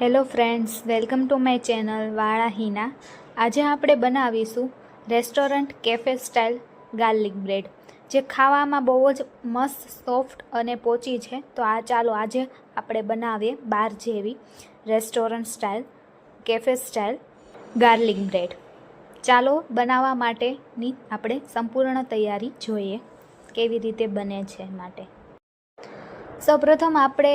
Hello friends welcome to my channel વાળા હિના આજે આપણે બનાવીશું restaurant cafe style garlic bread જે ખાવામાં બહુ જ મસ્ત સોફ્ટ અને પોચી છે. તો આ ચાલો આજે આપણે બનાવીએ બાર જેવી restaurant style cafe style garlic bread ચાલો બનાવવા માટેની આપણે સંપૂર્ણ તૈયારી જોઈએ, કેવી રીતે બને છે માટે. સૌપ્રથમ આપણે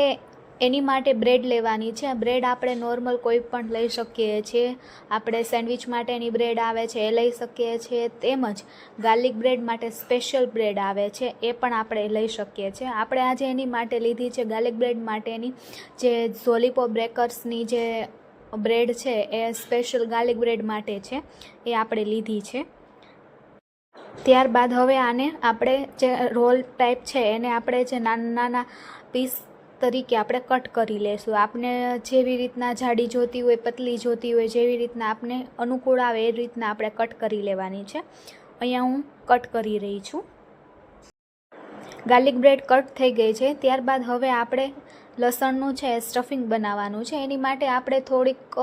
એની માટે બ્રેડ લેવાની છે. બ્રેડ આપણે નોર્મલ કોઈ પણ લઈ શકીએ છીએ. આપણે સેન્ડવિચ માટેની બ્રેડ આવે છે, એ લઈ શકીએ છીએ. તેમજ ગાર્લિક બ્રેડ માટે સ્પેશિયલ બ્રેડ આવે છે, એ પણ આપણે લઈ શકીએ છીએ. આપણે આજે એની માટે લીધી છે ગાર્લિક બ્રેડ માટેની જે ઝોલીપો બ્રેકર્સની જે બ્રેડ છે, એ સ્પેશિયલ ગાર્લિક બ્રેડ માટે છે, એ આપણે લીધી છે. ત્યારબાદ હવે આને આપણે જે રોલ ટાઈપ છે, એને આપણે જે નાના નાના પીસ તરીકે આપણે કટ કરી લેશું. આપણે જેવી રીતના જાડી જોતી હોય, પતલી જોતી હોય, જેવી રીતના આપણે અનુકૂળ આવે એ રીતના આપણે કટ કરી લેવાની છે. અહીંયા હું કટ કરી રહી છું. ગાર્લિક બ્રેડ કટ થઈ ગઈ છે. ત્યારબાદ હવે આપણે લસણનું છે સ્ટફિંગ બનાવવાનું છે. એની માટે આપણે થોડીક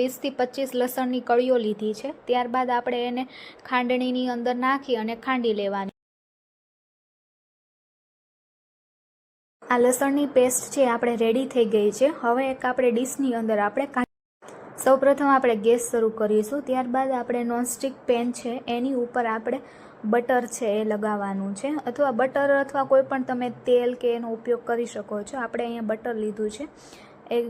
વીસથી પચીસ લસણની કળીઓ લીધી છે. ત્યારબાદ આપણે એને ખાંડણીની અંદર નાખી અને ખાંડી લેવાની આ લસણની પેસ્ટ છે આપણે રેડી થઈ ગઈ છે. હવે એક આપણે ડીશની અંદર આપણે સૌપ્રથમ આપણે ગેસ શરૂ કરીશું. ત્યારબાદ આપણે નોનસ્ટિક પેન છે, એની ઉપર આપણે બટર છે એ લગાવવાનું છે. અથવા બટર અથવા કોઈ પણ તમે તેલ કે એનો ઉપયોગ કરી શકો છો. આપણે અહીંયા બટર લીધું છે. એ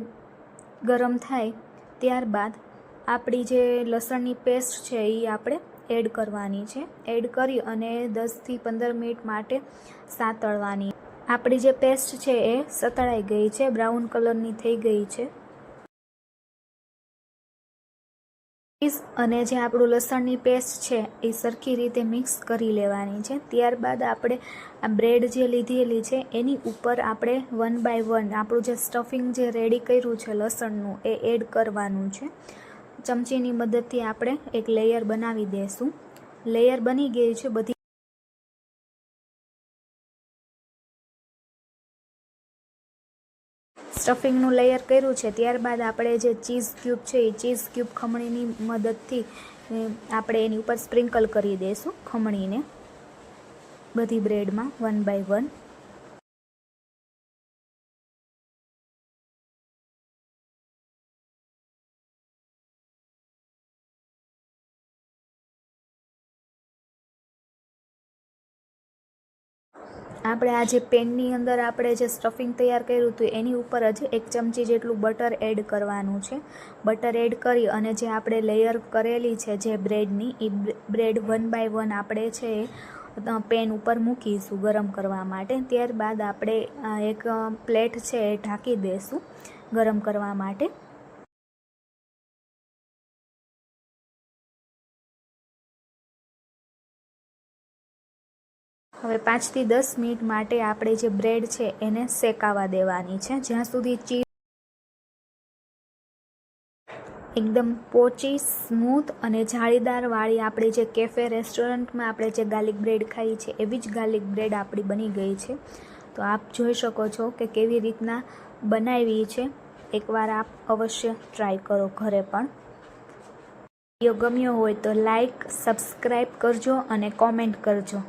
ગરમ થાય ત્યારબાદ આપણી જે લસણની પેસ્ટ છે એ આપણે એડ કરવાની છે. એડ કરી અને દસથી પંદર મિનિટ માટે સાતળવાની. આપણી જે પેસ્ટ છે એ સતળાઈ ગઈ છે, બ્રાઉન કલરની થઈ ગઈ છે. અને જે આપણું લસણની પેસ્ટ છે એ સરખી રીતે મિક્સ કરી લેવાની છે. ત્યારબાદ આપણે આ બ્રેડ જે લીધેલી છે, એની ઉપર આપણે વન બાય વન આપણું જે સ્ટફિંગ જે રેડી કર્યું છે લસણનું એ એડ કરવાનું છે. ચમચીની મદદથી આપણે એક લેયર બનાવી દઈશું લેયર બની ગઈ છે બધી સ્ટફિંગનું લેયર કર્યું છે. ત્યારબાદ આપણે જે ચીઝ ક્યુબ છે, એ ચીઝ ક્યુબ ખમણીની મદદથી આપણે એની ઉપર સ્પ્રિંકલ કરી દઈશું ખમણીને બધી બ્રેડમાં વન બાય વન આપણે આ જે પેનની અંદર આપણે જે સ્ટફિંગ તૈયાર કર્યું હતું, એની ઉપર જ એક ચમચી જેટલું બટર એડ કરવાનું છે. બટર એડ કરી અને જે આપણે લેયર કરેલી છે, જે બ્રેડની એ બ્રેડ વન બાય વન આપણે છે પેન ઉપર મૂકીશું ગરમ કરવા માટે. ત્યારબાદ આપણે એક પ્લેટ છે એ ઢાંકી દઈશું ગરમ કરવા માટે. હવે પાંચથી દસ મિનિટ માટે આપણે જે બ્રેડ છે એને શેકાવા દેવાની છે. જ્યાં સુધી ચીઝ એકદમ પોચી, સ્મૂથ અને જાળીદાર વાળી આપણે જે કેફે રેસ્ટોરન્ટમાં આપણે જે ગાર્લિક બ્રેડ ખાઈ છે એવી જ ગાર્લિક બ્રેડ આપણી બની ગઈ છે. તો આપ જોઈ શકો છો કે કેવી રીતના બનાવી છે. એકવાર આપ અવશ્ય ટ્રાય કરો ઘરે પણ. વીડિયો ગમ્યો હોય તો લાઈક સબસ્ક્રાઈબ કરજો અને કોમેન્ટ કરજો.